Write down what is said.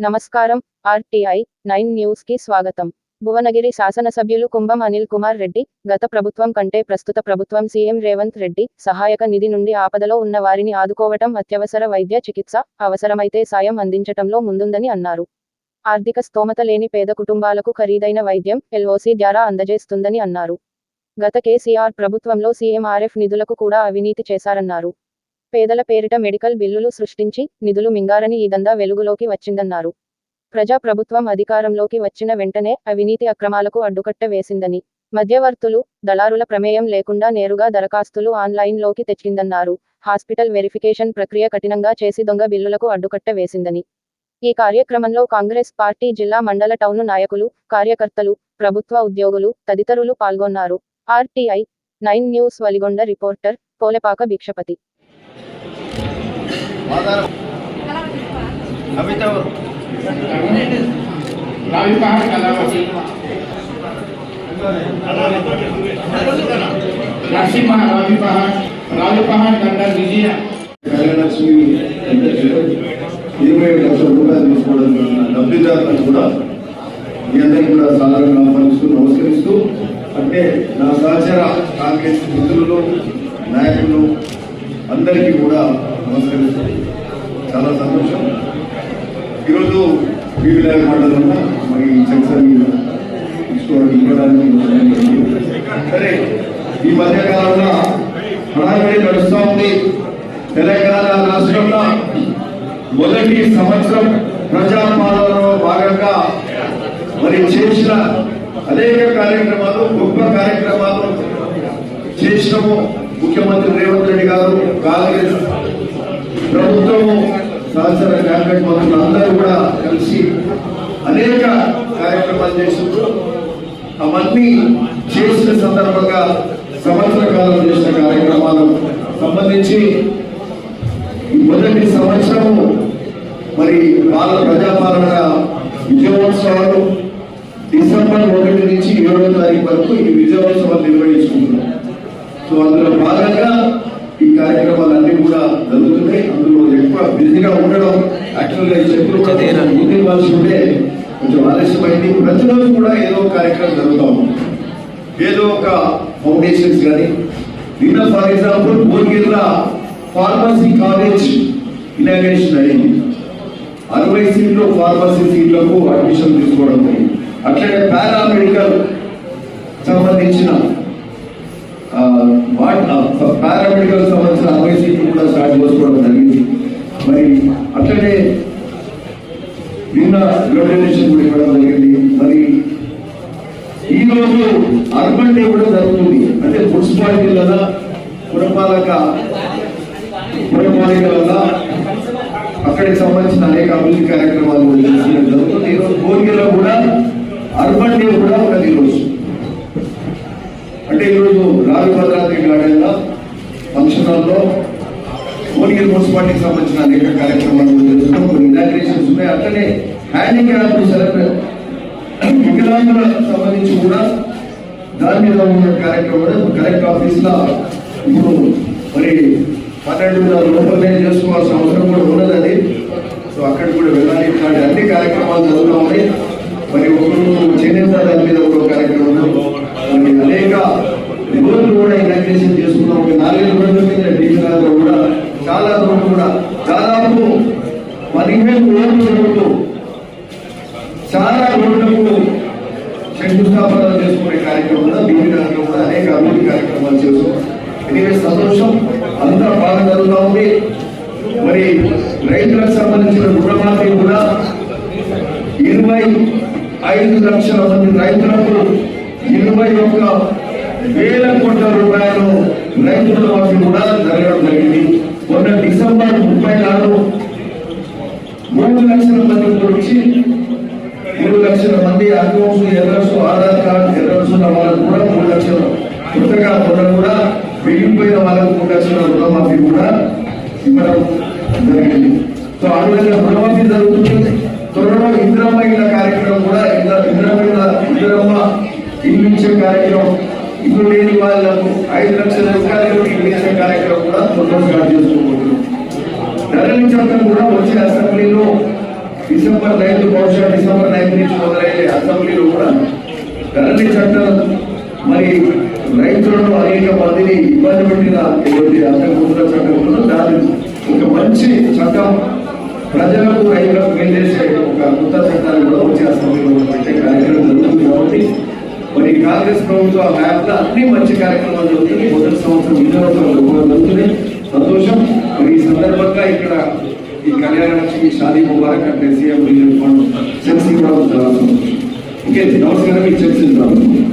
నమస్కారం RTI nine న్యూస్కి స్వాగతం. భువనగిరి శాసనసభ్యులు కుంభం అనిల్ కుమార్ రెడ్డి గత ప్రభుత్వం కంటే ప్రస్తుత ప్రభుత్వం సీఎం రేవంత్ రెడ్డి సహాయక నిధి నుండి ఆపదలో ఉన్న వారిని ఆదుకోవటం అత్యవసర వైద్య చికిత్స అవసరమైతే సాయం అందించటంలో ముందుందని అన్నారు. ఆర్థిక స్తోమత లేని పేద కుటుంబాలకు ఖరీదైన వైద్యం ఎల్ఓసి ద్వారా అందజేస్తుందని అన్నారు. గత కేసీఆర్ ప్రభుత్వంలో సీఎంఆర్ఎఫ్ నిధులకు కూడా అవినీతి చేశారన్నారు. పేదల పేరిట మెడికల్ బిల్లులు సృష్టించి నిధులు మింగారని ఈ దందా వెలుగులోకి వచ్చిందన్నారు. ప్రజా ప్రభుత్వం అధికారంలోకి వచ్చిన వెంటనే అవినీతి అక్రమాలకు అడ్డుకట్ట వేసిందని మధ్యవర్తులు దళారుల ప్రమేయం లేకుండా నేరుగా దరఖాస్తులు ఆన్లైన్లోకి తెచ్చిందన్నారు. హాస్పిటల్ వెరిఫికేషన్ ప్రక్రియ కఠినంగా చేసి దొంగ బిల్లులకు అడ్డుకట్ట వేసిందని. ఈ కార్యక్రమంలో కాంగ్రెస్ పార్టీ జిల్లా మండల టౌన్ నాయకులు కార్యకర్తలు ప్రభుత్వ ఉద్యోగులు తదితరులు పాల్గొన్నారు. RTI nine news Valigonda reporter Polepaka Bhikshapathi. Narasimha Ravi Pahad Ravi విజయ కళ్యాణలక్ష్మి ఇరవై ఏడు లక్షల రూపాయలు తీసుకోవడం లబ్ధిదారులను కూడా మీ అందరికీ కూడా సాధారణంగా ఆహ్వానిస్తూ నమస్కరిస్తూ అంటే నా సహచర కాంగ్రెస్ మిత్రులు నాయకులు అందరికీ కూడా నమస్కరిస్తూ చాలా సంతోషం. ఈరోజు బీవీలాల్ మండలంలో మరి చక్సని ఇవ్వడానికి సరే ఈ మధ్యకాలంలో ప్రణాళిక హడావిడి నడుస్తూ ఉంది. తెలంగాణ రాష్ట్రంలో మొదటి సంవత్సరం ప్రజాపాలనలో భాగంగా మరి చేసిన అనేక కార్యక్రమాలు గొప్ప కార్యక్రమాలు చేసినాము. ముఖ్యమంత్రి రేవంత్ రెడ్డి గారు కాంగ్రెస్ ప్రభుత్వము సహచర క్యాబినెట్ మంత్రులు అందరూ కూడా కలిసి అనేక కార్యక్రమాలు చేసిండ్రు అవన్నీ చేసిన సందర్భంగా సంవత్సర కాలం చేసిన కార్యక్రమాలు సంబంధించి మొదటి సంవత్సరము మరి వాళ్ళ ప్రజాపాలన విజయోత్సవాలు డిసెంబర్ ఒకటి నుంచి ఏడవ తారీఖు వరకు ఈ విజయోత్సవాలు నిర్వహించుకుంటున్నాం సో అందులో భాగంగా ఈ కార్యక్రమాలన్నీ కూడా జరుగుతున్నాయి అందులో బిజీగా ఉండడం యాక్చువల్గా ఈ చెప్పులు ముందు ఇవ్వాల్సి ఉంటే కొంచెం ఆలస్యమైంది. ప్రతిరోజు కూడా ఏదో ఒక కార్యక్రమం జరుగుతూ ఏదో ఒక ఫౌండేషన్స్ కానీ నిన్న ఫర్ ఎగ్జాంపుల్ భువనగిరిల ఫార్మసీ కాలేజ్ ఇనాగ్రేషన్ అయింది. అరవై సీట్లు ఫార్మసీ సీట్లకు అడ్మిషన్ తీసుకోవడం జరిగింది. అట్లనే పారామెడికల్ సంబంధించిన పారామెడికల్ సంబంధించిన అరవై సీట్లు కూడా స్టార్ట్ చేసుకోవడం జరిగింది మరి అట్లనే నిన్న గ్రాడ్యుయేషన్ కూడా ఇవ్వడం జరిగింది మరి ఈ రోజు అర్బన్ డే కూడా జరుగుతుంది. అంటే మున్సిపాలిటీల పురపాలక పురపాలికల అక్కడికి సంబంధించిన అనేక అభివృద్ధి కార్యక్రమాలు జరుగుతుంది ఈరోజు కూడా అర్బన్ డే కూడా ఉన్నది ఈరోజు. అంటే ఈరోజు రాజభద్రాద్రి గార్డెన్ ఫంక్షన్ హాల్లో భువనగిరి మున్సిపాలిటీకి సంబంధించిన అనేక కార్యక్రమాలు కూడా జరుగుతున్నాం కొన్ని ఇనాగ్రేషన్స్ ఉన్నాయి. అట్లనే హ్యాండిక్రాఫ్ట్ సెలబ్రేట్ వికలాంగులకు సంబంధించి కూడా దాని మీద ఉన్న కార్యక్రమం కలెక్టర్ ఆఫీస్లో ఇప్పుడు మరి పన్నెండు వేల లోపలనే చేసుకోవాల్సిన అవసరం కూడా ఉన్నది అది. సో అక్కడ కూడా వెళ్ళాలి. ఇట్లాంటి అన్ని కార్యక్రమాలు జరుగుతామని మరి ఒకరు చేనేత దాని మీద ఒక కార్యక్రమం మరి అనేక నిబంధనలు కూడా ఇనాగ్రేషన్ చేసుకున్నాం. ఒక నాలుగైదు రోజుల మీద డీజీఆర్ కూడా చాలా రోజులు కూడా దాదాపు పదిహేను రోడ్లు చాలా రోడ్లకు శంకుస్థాపన చేసుకునే కార్యక్రమంలో బీవీఆర్లో కూడా అనేక అభివృద్ధి కార్యక్రమాలు చేస్తాం ఎనివే సంతోషం అంతా బాగా జరుగుతూ ఉంది. మరి రైతులకు సంబంధించిన రుణమాఫీ కూడా ఇరవై ఐదు లక్షల మంది రైతులకు ఇరవై ఒక్క వేల కోట్ల రూపాయలు రైతుల రుణమాఫీ కూడా జరగడం జరిగింది. మొన్న డిసెంబర్ ముప్పై నాలుగు మూడు లక్షల మంది గురించి మూడు లక్షల మంది accounts errors Aadhaar card errors వాళ్ళకు కూడా మూడు లక్షలు కొత్తగా మొన్న కూడా మిగిలిపోయిన వాళ్ళకు మూడు లక్షల రుణమాఫీ కూడా ఇవ్వడం జరిగింది. సో ఆ విధంగా రుణమాఫీ జరుగుతుంది. త్వరలో ఇంద్రమ్మ ఇళ్ళ కార్యక్రమం కూడా ఇంద్ర ఇంద్రమ్మ ఇళ్ళ ఇంద్రమ్మ ఇల్లు ఇచ్చే కార్యక్రమం ఇల్లు లేని వాళ్ళకు ఐదు లక్షల రూపాయలు ఇల్లు ఇచ్చే కార్యక్రమం కూడా త్వరలో స్టార్ట్ చేసుకోబోతున్నాం ధరల చట్టం కూడా వచ్చే అసెంబ్లీలో డిసెంబర్ నైన్త్ బహుశా డిసెంబర్ నైన్త్ నుంచి మొదలయ్యే అసెంబ్లీలో కూడా ధరణి చట్టం మరి రైతులను అనేక మందిని ఇబ్బంది పెట్టిన ఏదైతే అంతకుముందు చట్టం ఉందో దాని ఒక మంచి చట్టం ప్రజలకు రైతులకు మేలు ఒక కొత్త చట్టాలు కూడా వచ్చే సమయంలో పెట్టే కార్యక్రమం జరుగుతుంది కాబట్టి మరి కాంగ్రెస్ ప్రభుత్వ హయాంలో అన్ని మంచి కార్యక్రమాలు జరుగుతుంది మొదటి సంవత్సరం విజయవంతం జరుగుతుంది. సంతోషం. మరి ఈ సందర్భంగా ఇక్కడ ఈ కళ్యాణ లక్ష్మి షాదీ ముబారక్ అంటే సీఎం రిలీఫ్ ఫండ్ చెక్స్ ఇవ్వడం ఓకే నమస్కారం మీకు చెప్తున్నాను.